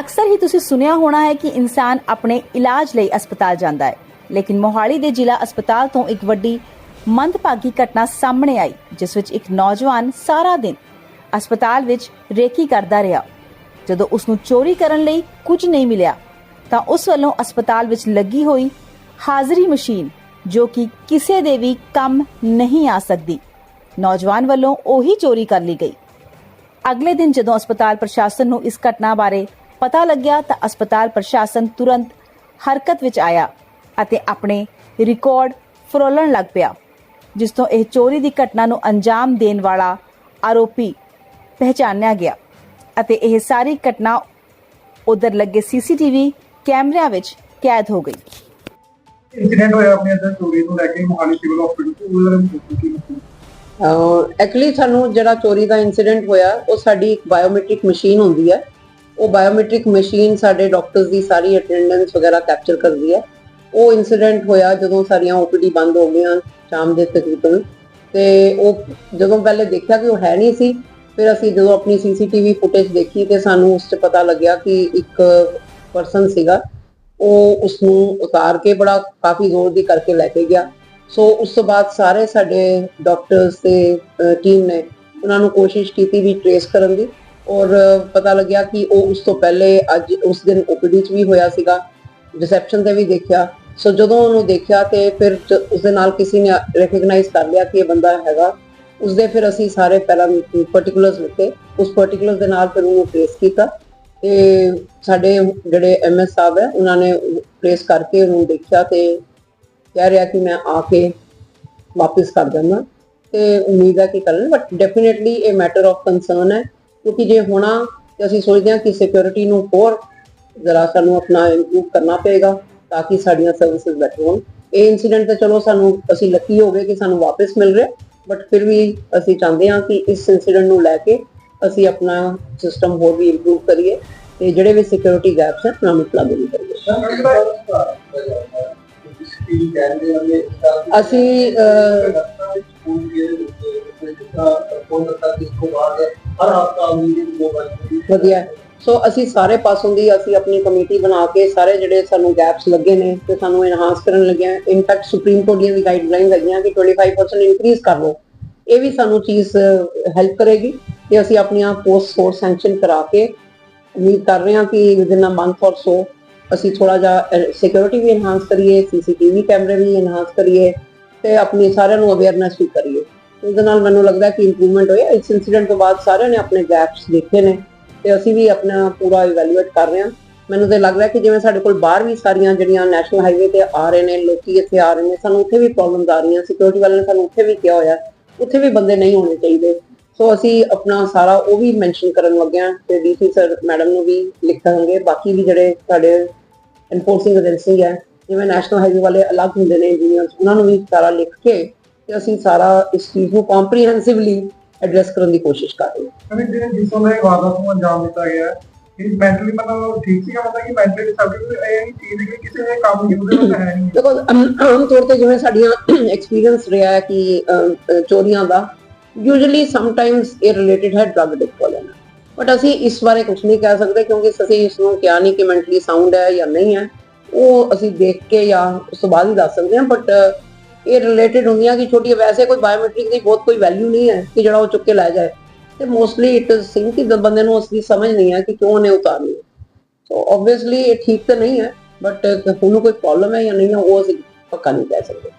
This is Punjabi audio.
ਅਕਸਰ ਹੀ ਤੁਸੀਂ ਸੁਣਿਆ ਹੋਣਾ ਹੈ ਕਿ ਇਨਸਾਨ ਆਪਣੇ ਇਲਾਜ ਲਈ ਹਸਪਤਾਲ ਜਾਂਦਾ ਹੈ। ਲੇਕਿਨ ਮੋਹਾਲੀ ਦੇ ਜ਼ਿਲ੍ਹਾ ਹਸਪਤਾਲ ਤੋਂ ਇੱਕ ਵੱਡੀ ਮੰਦਭਾਗੀ ਘਟਨਾ ਸਾਹਮਣੇ ਆਈ, ਜਿਸ ਵਿੱਚ ਇੱਕ ਨੌਜਵਾਨ ਸਾਰਾ ਦਿਨ ਹਸਪਤਾਲ ਵਿੱਚ ਰੇਕੀ ਕਰਦਾ ਰਿਹਾ। ਜਦੋਂ ਉਸ ਨੂੰ ਚੋਰੀ ਕਰਨ ਲਈ ਕੁਝ ਨਹੀਂ ਮਿਲਿਆ, ਤਾਂ ਉਸ ਵੱਲੋਂ ਹਸਪਤਾਲ ਵਿੱਚ ਲੱਗੀ ਹੋਈ ਹਾਜ਼ਰੀ ਮਸ਼ੀਨ, ਜੋ ਕਿ ਕਿਸੇ ਦੇ ਵੀ ਕੰਮ ਨਹੀਂ ਆ ਸਕਦੀ। ਨੌਜਵਾਨ ਵੱਲੋਂ ਉਹੀ ਚੋਰੀ ਕਰ ਲਈ ਗਈ। ਅਗਲੇ ਦਿਨ ਜਦੋਂ ਹਸਪਤਾਲ ਪ੍ਰਸ਼ਾਸਨ ਨੂੰ ਇਸ ਘਟਨਾ ਬਾਰੇ ਪਤਾ ਲੱਗਿਆ ਤਾਂ ਹਸਪਤਾਲ ਪ੍ਰਸ਼ਾਸਨ ਤੁਰੰਤ ਹਰਕਤ ਵਿੱਚ ਆਇਆ ਅਤੇ ਆਪਣੇ ਰਿਕਾਰਡ ਫਰੋਲਣ ਲੱਗ ਪਿਆ ਜਿਸ ਤੋਂ ਇਹ ਚੋਰੀ ਦੀ ਘਟਨਾ ਨੂੰ ਅੰਜਾਮ ਦੇਣ ਵਾਲਾ ਆਰੋਪੀ ਪਹਿਚਾਨਿਆ ਗਿਆ ਅਤੇ ਇਹ ਸਾਰੀ ਘਟਨਾ ਉਧਰ ਲੱਗੇ ਸੀਸੀਟੀਵੀ ਕੈਮਰਿਆਂ ਵਿੱਚ ਕੈਦ ਹੋ ਗਈ। ਇਨਸੀਡੈਂਟ ਹੋਇਆ ਆਪਣੇ ਅੰਦਰ ਚੋਰੀ ਨੂੰ ਲੈ ਕੇ ਮੋਹਾਲੀ ਸਿਵਲ ਹਸਪੀਟਲ ਤੋਂ ਐਕਚੁਅਲੀ ਸਾਨੂੰ ਜਿਹੜਾ ਚੋਰੀ ਦਾ ਇਨਸੀਡੈਂਟ ਹੋਇਆ ਉਹ ਸਾਡੀ ਇੱਕ ਬਾਇਓਮੈਟ੍ਰਿਕ ਮਸ਼ੀਨ ਹੁੰਦੀ ਹੈ ਉਹ ਬਾਇਓਮੈਟ੍ਰਿਕ ਮਸ਼ੀਨ ਸਾਡੇ ਡਾਕਟਰਸ ਦੀ ਸਾਰੀ ਅਟੈਂਡੈਂਸ ਵਗੈਰਾ ਕੈਪਚਰ ਕਰਦੀ ਹੈ। ਉਹ ਇਨਸੀਡੈਂਟ ਹੋਇਆ ਜਦੋਂ ਸਾਰੀਆਂ ਓਪੀਡੀ ਬੰਦ ਹੋ ਗਈਆਂ ਸ਼ਾਮ ਦੇ ਤਕਰੀਬਨ। ਤੇ ਉਹ ਜਦੋਂ ਪਹਿਲੇ ਦੇਖਿਆ ਕਿ ਉਹ ਹੈ ਨਹੀਂ ਸੀ, ਫਿਰ ਅਸੀਂ ਜਦੋਂ ਆਪਣੀ ਸੀਸੀਟੀਵੀ ਫੁਟੇਜ ਦੇਖੀ ਤੇ ਸਾਨੂੰ ਉਸ 'ਚ ਪਤਾ ਲੱਗਿਆ ਕਿ ਇੱਕ ਪਰਸਨ ਸੀਗਾ। ਉਹ ਉਸ ਨੂੰ ਉਤਾਰ ਕੇ ਬੜਾ ਕਾਫੀ ਜ਼ੋਰ ਦੀ ਕਰਕੇ ਲੈ ਕੇ ਗਿਆ। ਸੋ ਉਸ ਤੋਂ ਬਾਅਦ ਸਾਰੇ ਸਾਡੇ ਡਾਕਟਰਸ ਤੇ ਟੀਮ ਨੇ ਉਹਨਾਂ ਨੂੰ ਕੋਸ਼ਿਸ਼ ਕੀਤੀ ਵੀ ਟ੍ਰੇਸ ਕਰਨ ਦੀ। ਔਰ ਪਤਾ ਲੱਗਿਆ ਕਿ ਉਹ ਉਸ ਤੋਂ ਪਹਿਲੇ ਅੱਜ ਉਸ ਦਿਨ ਓਪੀਡੀ 'ਚ ਵੀ ਹੋਇਆ ਸੀਗਾ ਰਿਸੈਪਸ਼ਨ ਤੇ ਵੀ ਦੇਖਿਆ। ਸੋ ਜਦੋਂ ਉਹਨੂੰ ਦੇਖਿਆ ਤੇ ਫਿਰ ਜ- ਉਸ ਦੇ ਨਾਲ ਕਿਸੇ ਨੇ ਰੈਕਗਨਾਈਜ਼ ਕਰ ਲਿਆ ਕਿ ਇਹ ਬੰਦਾ ਹੈਗਾ। ਉਸ ਦੇ ਫਿਰ ਅਸੀਂ ਸਾਰੇ ਪਹਿਲਾਂ ਪਾਰਟਿਕੂਲਰਸ ਲਿਖੇ ਉਸ ਪਾਰਟਿਕੂਲਰਸ ਦੇ ਨਾਲ ਫਿਰ ਉਹਨੂੰ ਟ੍ਰੇਸ ਕੀਤਾ। ਤੇ ਸਾਡੇ ਜਿਹੜੇ ਐਮਐਸ ਸਾਹਿਬ ਹੈ, ਉਹਨਾਂ ਨੇ ਟ੍ਰੇਸ ਕਰਕੇ ਉਹਨੂੰ ਦੇਖਿਆ ਤੇ ਕਹਿ ਰਿਹਾ ਕਿ ਮੈਂ ਆ ਕੇ ਵਾਪਸ ਕਰ ਦਿੰਦਾ। ਤੇ ਉਮੀਦ ਹੈ ਕਿ ਕਰਨ ਬਟ ਡੈਫੀਨਿਟਲੀ ਇਹ ਮੈਟਰ ਆਫ ਕੰਸਰਨ ਹੈ। ਕਿਉਂਕਿ ਜੇ ਹੋਣਾ ਤੇ ਅਸੀਂ ਸੋਚਦੇ ਹਾਂ ਕਿ ਸਿਕਿਉਰਿਟੀ ਨੂੰ ਹੋਰ ਜ਼ਰਾ ਸਾਨੂੰ ਆਪਣਾ ਇੰਪਰੂਵ ਕਰਨਾ ਪਏਗਾ ਤਾਂ ਕਿ ਸਾਡੀਆਂ ਸਰਵਿਸਿਜ਼ ਬੈਟਰ ਹੋਣ ਇਹ ਇਨਸੀਡੈਂਟ ਤਾਂ ਚਲੋ ਸਾਨੂੰ ਅਸੀਂ ਲੱਕੀ ਹੋ ਗਏ ਕਿ ਸਾਨੂੰ ਵਾਪਸ ਮਿਲ ਰਿਹਾ ਬਟ ਫਿਰ ਵੀ ਅਸੀਂ ਚਾਹੁੰਦੇ ਹਾਂ ਕਿ ਇਸ ਇਨਸੀਡੈਂਟ ਨੂੰ ਲੈ ਕੇ ਅਸੀਂ ਆਪਣਾ ਸਿਸਟਮ ਹੋਰ ਵੀ ਇੰਪਰੂਵ ਕਰੀਏ ਤੇ ਜਿਹੜੇ ਵੀ ਸਿਕਿਉਰਿਟੀ ਗੈਪਸ ਹੈ ਉਹਨਾਂ ਨੂੰ ਪਲੱਗ ਇਨ ਕਰੀਏ ਕੀ ਕਹਿੰਦੇ ਨੇ ਅਸੀਂ ਹਰ ਹਫਤਾ ਮੀਟਿੰਗ ਮੋਬਾਈਲ ਵਧੀਆ। ਸੋ ਅਸੀਂ ਸਾਰੇ ਪਾਸੋਂ ਦੀ ਅਸੀਂ ਆਪਣੀ ਕਮੇਟੀ ਬਣਾ ਕੇ ਸਾਰੇ ਜਿਹੜੇ ਸਾਨੂੰ ਗੈਪਸ ਲੱਗੇ ਨੇ ਤੇ ਸਾਨੂੰ ਇਨਹਾਂਸ ਕਰਨ ਲੱਗਿਆ ਇਨਫੈਕਟ ਸੁਪਰੀਮ ਕੋਰਟ ਦੀਆਂ ਵੀ ਗਾਈਡਲਾਈਨ ਹੈਗੀਆਂ ਕਿ 25% ਇਨਕਰੀਜ਼ ਕਰ ਲਓ। ਇਹ ਵੀ ਸਾਨੂੰ ਚੀਜ਼ ਹੈਲਪ ਕਰੇਗੀ ਤੇ ਅਸੀਂ ਆਪਣੀਆਂ ਪੋਸਟ ਸੋਰਸ ਸੈਂਕਸ਼ਨ ਕਰਾ ਕੇ ਉਮੀਦ ਕਰ ਰਹੇ ਹਾਂ ਕਿ ਵਿਦਿਨ ਅ ਮੰਥ ਔਰ ਸੋ ਅਸੀਂ ਥੋੜਾ ਜਿਹਾ ਸਿਕਿਉਰਿਟੀ ਵੀ ਇਨਹਾਂਸ ਕਰੀਏ ਸੀਸੀਟੀਵੀ ਕੈਮਰੇ ਵੀ ਇਨਹਾਂਸ ਕਰੀਏ ਤੇ ਆਪਣੀ ਸਾਰਿਆਂ ਨੂੰ ਅਵੇਅਰਨੈਸ ਵੀ ਕਰੀਏ। ਉਹਦੇ ਨਾਲ ਮੈਨੂੰ ਲੱਗਦਾ ਕਿ ਇੰਪਰੂਵਮੈਂਟ ਹੋਇਆ। ਇਸ ਇਨਸੀਡੈਂਟ ਤੋਂ ਬਾਅਦ ਸਾਰਿਆਂ ਨੇ ਆਪਣੇ ਗੈਪਸ ਦੇਖੇ ਨੇ ਤੇ ਅਸੀਂ ਵੀ ਆਪਣਾ ਪੂਰਾ ਇਵੈਲੂਏਟ ਕਰ ਰਹੇ ਹਾਂ। ਮੈਨੂੰ ਤੇ ਲੱਗ ਕਿ ਜਿਵੇਂ ਸਾਡੇ ਕੋਲ ਬਾਹਰ ਵੀ ਸਾਰੀਆਂ ਜਿਹੜੀਆਂ ਨੈਸ਼ਨਲ ਹਾਈਵੇ ਤੇ ਆ ਰਹੇ ਨੇ, ਲੋਕੀ ਇੱਥੇ ਆ ਰਹੇ ਨੇ, ਸਾਨੂੰ ਉੱਥੇ ਵੀ ਪ੍ਰੋਬਲਮਸ ਆ ਰਹੀਆਂ। ਸਿਕਿਉਰਿਟੀ ਵਾਲਿਆਂ ਨੇ ਸਾਨੂੰ ਉੱਥੇ ਵੀ ਕਿਹਾ ਹੋਇਆ, ਉੱਥੇ ਵੀ ਬੰਦੇ ਨਹੀਂ ਹੋਣੇ ਚਾਹੀਦੇ। ਸੋ ਅਸੀਂ ਆਪਣਾ ਸਾਰਾ ਉਹ ਵੀ ਮੈਂਸ਼ਨ ਕਰਨ ਲੱਗੇ ਹਾਂ ਤੇ ਡੀਸੀ ਸਰ ਮੈਡਮ ਨੂੰ ਵੀ ਲਿਖਾਂਗੇ। ਬਾਕੀ ਵੀ ਜਿਹੜੇ ਸਾਡੇ ਐਨਫੋਰਸਿੰਗ ਏਜੰਸੀ ਹੈ, ਜਿਵੇਂ ਨੈਸ਼ਨਲ ਹਾਈਵੇ ਵਾਲੇ ਅਲੱਗ ਹੁੰਦੇ ਨੇ ਇੰਜੀਨੀਅਰਸ ਉਹਨਾਂ ਨੂੰ ਵੀ ਸਾਰਾ ਲਿਖ ਕੇ ਤੇ ਅਸੀਂ ਸਾਰਾ ਇਸ ਚੀਜ਼ ਨੂੰ ਕੰਪਰੀਹੈਂਸਿਵਲੀ ਐਡਰੈਸ ਕਰਨ ਦੀ ਕੋਸ਼ਿਸ਼ ਕਰ ਰਹੇ ਹਾਂ। ਕਹਿੰਦੇ ਜਿਹੜੇ ਜਿਸ ਵੇਲੇ ਇਹ ਵਾਰਦਾਤ ਨੂੰ ਅੰਜਾਮ ਦਿੱਤਾ ਗਿਆ ਹੈ, ਇਹ ਮੈਂਟਲੀ ਮਤਲਬ ਠੀਕ ਸੀਗਾ ਮਤਲਬ ਕਿ ਮੈਂਟਲੀ ਸਬਜੈਕਟ ਇਹ ਨਹੀਂ ਚੀਜ਼ ਕਿ ਕਿਸੇ ਨੇ ਕੰਮ ਨਹੀਂ ਉਹਦੇ ਵਿੱਚ ਹੈ ਨਹੀਂ। ਦੇਖੋ ਆਮ ਆਮ ਤੌਰ ਤੇ ਜਿਵੇਂ ਸਾਡੀਆਂ ਐਕਸਪੀਰੀਅੰਸ ਰਿਹਾ ਹੈ ਕਿ ਅਮ, ਅ, ਚੋਰੀਆਂ ਦਾ ਯੂਜੂਅਲੀ ਸਮਟਾਈਮਸ ਇਹ ਰਿਲੇਟਡ ਹੈ ਡਰਗ ਐਡਿਕਟ ਨਾਲ ਬਟ ਅਸੀਂ ਇਸ ਬਾਰੇ ਕੁਝ ਨਹੀਂ ਕਹਿ ਸਕਦੇ ਕਿਉਂਕਿ ਅਸੀਂ ਇਸ ਨੂੰ ਕਿਹਾ ਨਹੀਂ ਕਿ ਮੈਂਟਲੀ ਸਾਊਂਡ ਹੈ ਜਾਂ ਨਹੀਂ ਹੈ। ਉਹ ਅਸੀਂ ਦੇਖ ਕੇ ਜਾਂ ਉਸ ਤੋਂ ਬਾਅਦ ਹੀ ਦੱਸ ਸਕਦੇ ਹਾਂ ਬਟ ਇਹ ਰਿਲੇਟਡ ਹੁੰਦੀਆਂ ਕਿ ਛੋਟੀ, ਵੈਸੇ ਕੋਈ ਬਾਇਓਮੈਟ੍ਰਿਕ ਦੀ ਬਹੁਤ ਕੋਈ ਵੈਲਿਊ ਨਹੀਂ ਹੈ ਕਿ ਜਿਹੜਾ ਉਹ ਚੁੱਕ ਕੇ ਲੈ ਜਾਏ। ਤੇ ਮੋਸਟਲੀ ਇਟ ਇਜ਼ ਸਿੰਕ ਕਿ ਬੰਦੇ ਨੂੰ ਅਸਲੀ ਸਮਝ ਨਹੀਂ ਹੈ ਕਿ ਕਿਉਂ ਉਹਨੇ ਉਤਾਰਨੀ ਹੈ। ਸੋ ਆਬਵੀਅਸਲੀ ਇਹ ਠੀਕ ਤਾਂ ਨਹੀਂ ਹੈ ਬਟ ਉਹਨੂੰ ਕੋਈ ਪ੍ਰੋਬਲਮ ਹੈ ਜਾਂ ਨਹੀਂ ਉਹ ਅਸੀਂ ਪੱਕਾ ਨਹੀਂ ਕਹਿ ਸਕਦੇ।